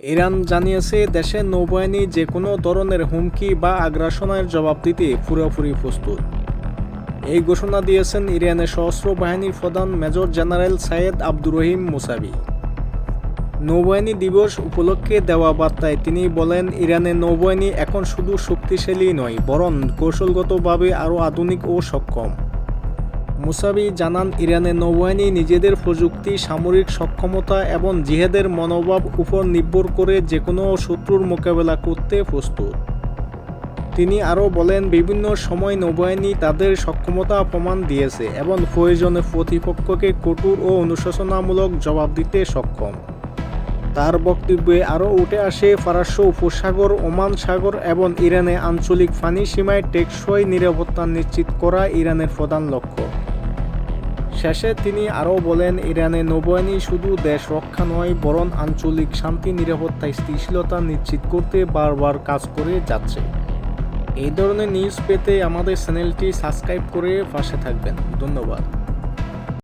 Iran জানিয়েছে দেশের নৌবাহিনী যে কোনো ধরনের হুমকি বা আগ্রাসনের জবাব দিতে পুরোপুরি প্রস্তুত। এই ঘোষণা দিয়েছেন ইরানের সশস্ত্র বাহিনীর প্রধান major general Sayyed Abdur Rahim Mousavi. নৌবাহিনী দিবস উপলক্ষে দেওয়া বার্তায় তিনি বলেন ইরানের নৌবাহিনী এখন শুধু শক্তিশালী নয়, বরং কৌশলগতভাবে আরও আধুনিক ও সক্ষম। মুসাবি জানান ইরানের নৌবাহিনী নিজেদের প্রযুক্তি, সামরিক সক্ষমতা এবং জিহাদের মনোভাব উপর নির্ভর করে যে কোনো শত্রুর মোকাবেলা করতে প্রস্তুত। তিনি আরও বলেন, বিভিন্ন সময় নৌবাহিনী তাদের সক্ষমতা প্রমাণ দিয়েছে এবং প্রয়োজনে প্রতিপক্ষকে কঠোর ও অনুশাসনামূলক জবাব দিতে সক্ষম। তার বক্তব্যে আরও উঠে আসে ফারাস্য উপসাগর, ওমান সাগর এবং ইরানে আঞ্চলিক ফানি সীমায় টেকসই নিরাপত্তা নিশ্চিত করা ইরানের প্রধান লক্ষ্য। শেষে তিনি আরও বলেন, ইরানে নৌবাহিনী শুধু দেশ রক্ষা নয়, বরং আঞ্চলিক শান্তি, নিরাপত্তা, স্থিতিশীলতা নিশ্চিত করতে বারবার কাজ করে যাচ্ছে। এই ধরনের নিউজ পেতে আমাদের চ্যানেলটি সাবস্ক্রাইব করে পাশে থাকবেন। ধন্যবাদ।